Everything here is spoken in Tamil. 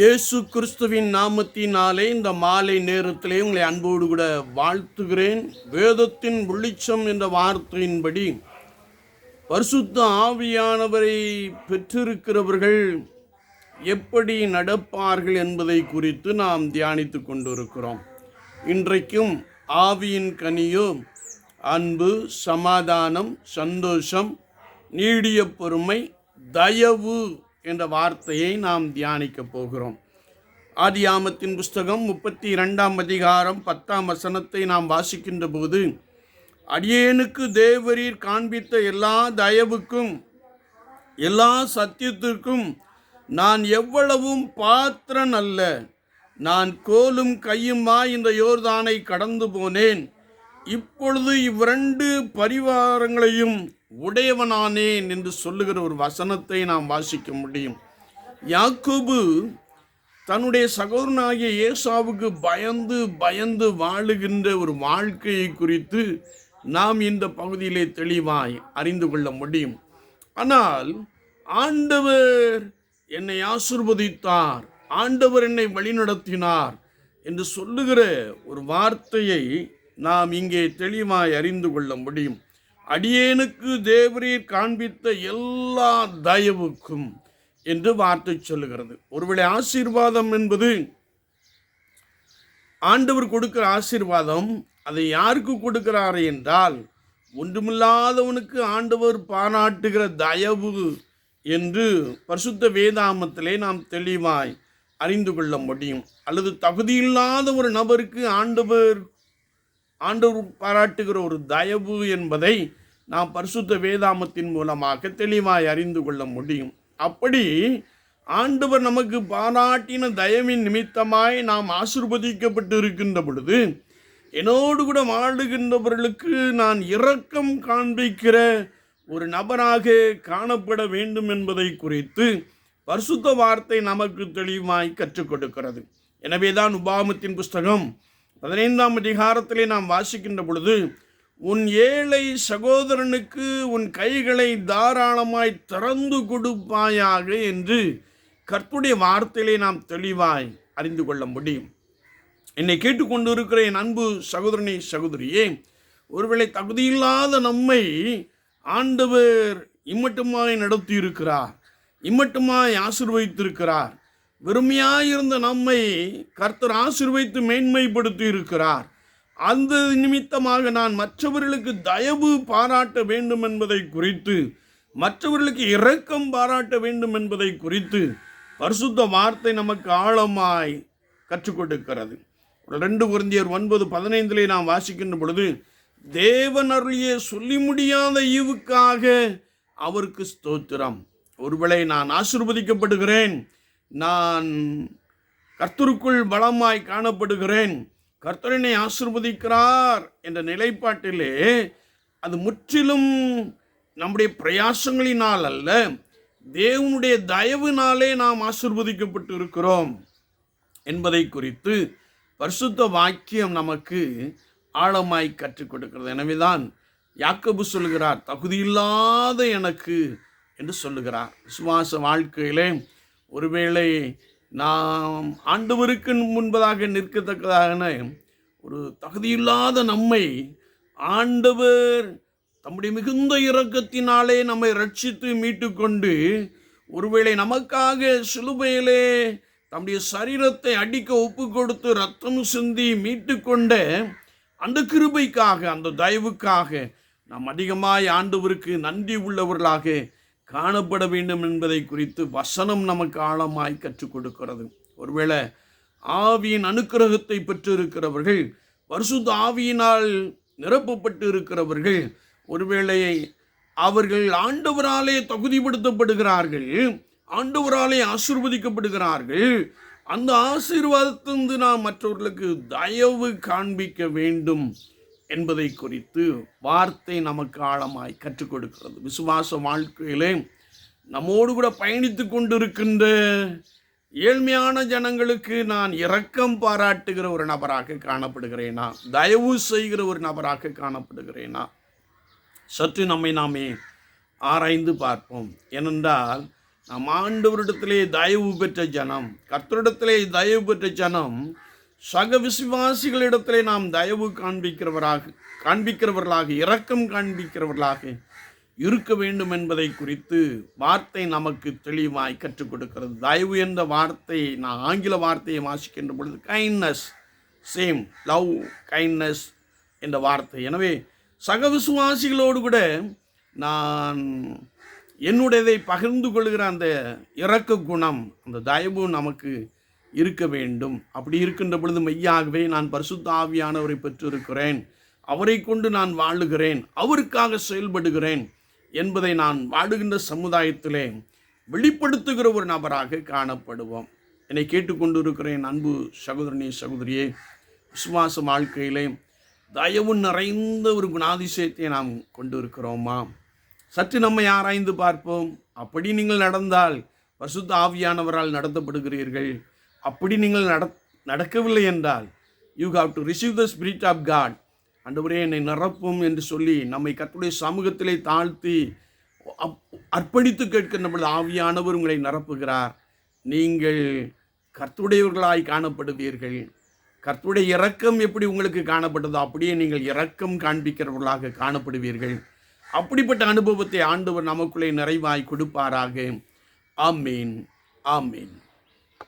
இயேசு கிறிஸ்துவின் நாமத்தினாலே இந்த மாலை நேரத்திலே உங்களை அன்போடு கூட வாழ்த்துகிறேன். வேதத்தின் வெளிச்சம் என்ற வார்த்தையின்படி பரிசுத்த ஆவியானவரை பெற்றிருக்கிறவர்கள் எப்படி நடப்பார்கள் என்பதை குறித்து நாம் தியானித்து கொண்டிருக்கிறோம். இன்றைக்கும் ஆவியின் கனியோ அன்பு சமாதானம் சந்தோஷம் நீடிய பொறுமை தயவு என்ற வார்த்தையை நாம் தியானிக்கப் போகிறோம். ஆதியாமத்தின் புஸ்தகம் முப்பத்தி இரண்டாம் அதிகாரம் பத்தாம் வசனத்தை நாம் வாசிக்கின்ற போது அடியேனுக்கு தேவரீர் காண்பித்த எல்லா தயவுக்கும் எல்லா சத்தியத்திற்கும் நான் எவ்வளவும் பாத்திரன் அல்ல. நான் கோலும் கையுமா இந்த யோர்தானை கடந்து போனேன். இப்பொழுது இவ்விரண்டு பரிவாரங்களையும் உடையவனானேன் என்று சொல்லுகிற ஒரு வசனத்தை நாம் வாசிக்க முடியும். யாக்கோபு தன்னுடைய சகோதரனாகிய ஏசாவுக்கு பயந்து பயந்து வாழுகின்ற ஒரு வாழ்க்கையை குறித்து நாம் இந்த பகுதியிலே தெளிவாய் அறிந்து கொள்ள முடியும். ஆனால் ஆண்டவர் என்னை ஆசிர்வதித்தார் ஆண்டவர் என்னை வழிநடத்தினார் என்று சொல்லுகிற ஒரு வார்த்தையை நாம் இங்கே தெளிவாய் அறிந்து கொள்ள முடியும். அடியேனுக்கு தேவரீர் காண்பித்த எல்லா தயவுக்கும் என்று வார்த்தை சொல்லுகிறது. ஒருவேளை ஆசீர்வாதம் என்பது ஆண்டவர் கொடுக்கிற ஆசீர்வாதம் அதை யாருக்கு கொடுக்கிறார் என்றால் ஒன்றுமில்லாதவனுக்கு ஆண்டவர் பாராட்டுகிற தயவு என்று பரிசுத்த வேதாமத்திலே நாம் தெளிவாய் அறிந்து கொள்ள முடியும். அல்லது தகுதியில்லாத ஒரு நபருக்கு ஆண்டவர் ஆண்டவர் பாராட்டுகிற ஒரு தயவு என்பதை நாம் பரிசுத்த வேதாமத்தின் மூலமாக தெளிவாய் அறிந்து கொள்ள முடியும். அப்படி ஆண்டவர் நமக்கு பாராட்டின தயவின் நிமித்தமாய் நாம் ஆசிர்வதிக்கப்பட்டு இருக்கின்ற பொழுது என்னோடு கூட வாழுகின்றவர்களுக்கு நான் இரக்கம் காண்பிக்கிற ஒரு நபராக காணப்பட வேண்டும் என்பதை குறித்து பரிசுத்த வார்த்தை நமக்கு தெளிவாய் கற்றுக் கொடுக்கிறது. எனவேதான் உபாமத்தின் புஸ்தகம் பதினைந்தாம் அதிகாரத்திலே நாம் வாசிக்கின்ற பொழுது உன் ஏழை சகோதரனுக்கு உன் கைகளை தாராளமாய் திறந்து கொடுப்பாயாக என்று கற்புடைய வார்த்தையிலே நாம் தெளிவாய் அறிந்து கொள்ள முடியும். என்னை கேட்டுக்கொண்டு இருக்கிற என் அன்பு சகோதரனே சகோதரியே ஒருவேளை தகுதியில்லாத நம்மை ஆண்டவர் இம்மட்டுமாய் நடத்தி இருக்கிறார் இம்மட்டுமாய் ஆசிர்வதித்திருக்கிறார். வெறுமையாயிருந்த நம்மை கர்த்தர் ஆசிர்வைத்து மேன்மைப்படுத்தி இருக்கிறார் அந்த நிமித்தமாக நான் மற்றவர்களுக்கு தயவு பாராட்ட வேண்டும் என்பதை குறித்து மற்றவர்களுக்கு இரக்கம் பாராட்ட வேண்டும் என்பதை குறித்து பரிசுத்த வார்த்தை நமக்கு ஆழமாய் கற்றுக் கொடுக்கிறது ஒரு ரெண்டு குருந்தியர் ஒன்பது பதினைந்திலே நாம் வாசிக்கின்ற பொழுது தேவன் அருளிய சொல்லி முடியாத ஈவுக்காக அவருக்கு ஸ்தோத்திரம். ஒருவேளை நான் ஆசிர்வதிக்கப்படுகிறேன். நான் கர்த்தருக்குள் பலமாய் காணப்படுகிறேன். கர்த்தரனை ஆசிர்வதிக்கிறார் என்ற நிலைப்பாட்டிலே அது முற்றிலும் நம்முடைய பிரயாசங்களினால் அல்ல தேவனுடைய தயவுனாலே நாம் ஆசிர்வதிக்கப்பட்டு இருக்கிறோம் என்பதை குறித்து பரிசுத்த வாக்கியம் நமக்கு ஆழமாய் கற்றுக் கொடுக்கிறது. எனவேதான் யாக்கபு சொல்கிறார் தகுதியில்லாத எனக்கு என்று சொல்லுகிறார். விசுவாச வாழ்க்கையிலே ஒருவேளை நாம் ஆண்டவருக்கு முன்பதாக நிற்கத்தக்கதான ஒரு தகுதியில்லாத நம்மை ஆண்டவர் தம்முடைய மிகுந்த இரக்கத்தினாலே நம்மை ரட்சித்து மீட்டுக்கொண்டு ஒருவேளை நமக்காக சிலுவையிலே தம்முடைய சரீரத்தை அடிக்க ஒப்பு கொடுத்து ரத்தம் சிந்தி மீட்டுக்கொண்ட அந்த கிருபைக்காக அந்த தயவுக்காக நாம் அதிகமாய் ஆண்டவருக்கு நன்றி உள்ளவர்களாக காணப்பட வேண்டும் என்பதை குறித்து வசனம் நமக்கு ஆழமாய் கற்றுக் கொடுக்கிறது. ஒருவேளை ஆவியின் அனுக்கிரகத்தை பெற்றிருக்கிறவர்கள் பரிசுத்த ஆவியினால் நிரப்பப்பட்டு இருக்கிறவர்கள் ஒருவேளை அவர்கள் ஆண்டவராலே தகுதிப்படுத்தப்படுகிறார்கள் ஆண்டவராலே ஆசிர்வதிக்கப்படுகிறார்கள் அந்த ஆசீர்வாதத்திலிருந்து நாம் மற்றவர்களுக்கு தயவு காண்பிக்க வேண்டும். என்பதை குறித்து வார்த்தை நமக்கு ஆழமாய் கற்றுக் கொடுக்கிறது. விசுவாச வாழ்க்கையிலே நம்மோடு கூட பயணித்து கொண்டிருக்கின்ற ஏழ்மையான ஜனங்களுக்கு நான் இரக்கம் பாராட்டுகிற ஒரு நபராக காணப்படுகிறேனா? தயவு செய்கிற ஒரு நபராக காணப்படுகிறேனா? சற்று நம்மை நாமே ஆராய்ந்து பார்ப்போம். ஏனென்றால் நாம் ஆண்டவரிடத்திலே தயவு பெற்ற ஜனம் கர்த்தரிடத்திலே தயவு பெற்ற ஜனம் சக விசுவாசிகளிடத்திலே நாம் தயவு காண்பிக்கிறவராக காண்பிக்கிறவர்களாக இரக்கம் காண்பிக்கிறவர்களாக இருக்க வேண்டும் என்பதை குறித்து வார்த்தை நமக்கு தெளிவாய் கற்றுக் கொடுக்கிறது. தயவு என்ற வார்த்தை நான் ஆங்கில வார்த்தையை வாசிக்கின்ற பொழுது கைண்ட்னஸ் சேம் லவ் கைண்ட்னஸ் என்ற வார்த்தை. எனவே சக விசுவாசிகளோடு கூட நான் என்னுடையதை பகிர்ந்து கொள்கிற அந்த இறக்க குணம் அந்த தயவு நமக்கு இருக்க வேண்டும். அப்படி இருக்கின்ற பொழுது மெய்யாகவே நான் பரிசுத்த ஆவியானவரை பெற்றிருக்கிறேன். அவரை கொண்டு நான் வாழுகிறேன். அவருக்காக செயல்படுகிறேன் என்பதை நான் வாழுகின்ற சமுதாயத்திலே வெளிப்படுத்துகிற ஒரு நபராக காணப்படுவோம். என்னை கேட்டுக்கொண்டு அன்பு சகோதரனே சகோதரியே விசுவாச வாழ்க்கையிலே தயவு நிறைந்த ஒரு குணாதிசயத்தை நாம் கொண்டு இருக்கிறோமா சற்று நம்மை ஆராய்ந்து பார்ப்போம். அப்படி நீங்கள் நடந்தால் பரிசுத்த ஆவியானவரால் நடத்தப்படுகிறீர்கள். அப்படி நீங்கள் நட நடக்கவில்லை என்றால் you have to receive the spirit of God அண்டவரே என்னை நிரப்பும் என்று சொல்லி நம்மை கத்துடைய சமூகத்திலே தாழ்த்தி அப்- அர்ப்பணித்து கேட்கின்ற பொழுது ஆவியானவர் உங்களை நிரப்புகிறார். நீங்கள் கர்த்துடையவர்களாய் காணப்படுவீர்கள். கர்த்துடைய இரக்கம் எப்படி உங்களுக்கு காணப்பட்டதோ அப்படியே நீங்கள் இரக்கம் காண்பிக்கிறவர்களாக காணப்படுவீர்கள். அப்படிப்பட்ட அனுபவத்தை ஆண்டவர் நமக்குள்ளே நிறைவாய் கொடுப்பாராக. ஆமீன். ஆமீன்.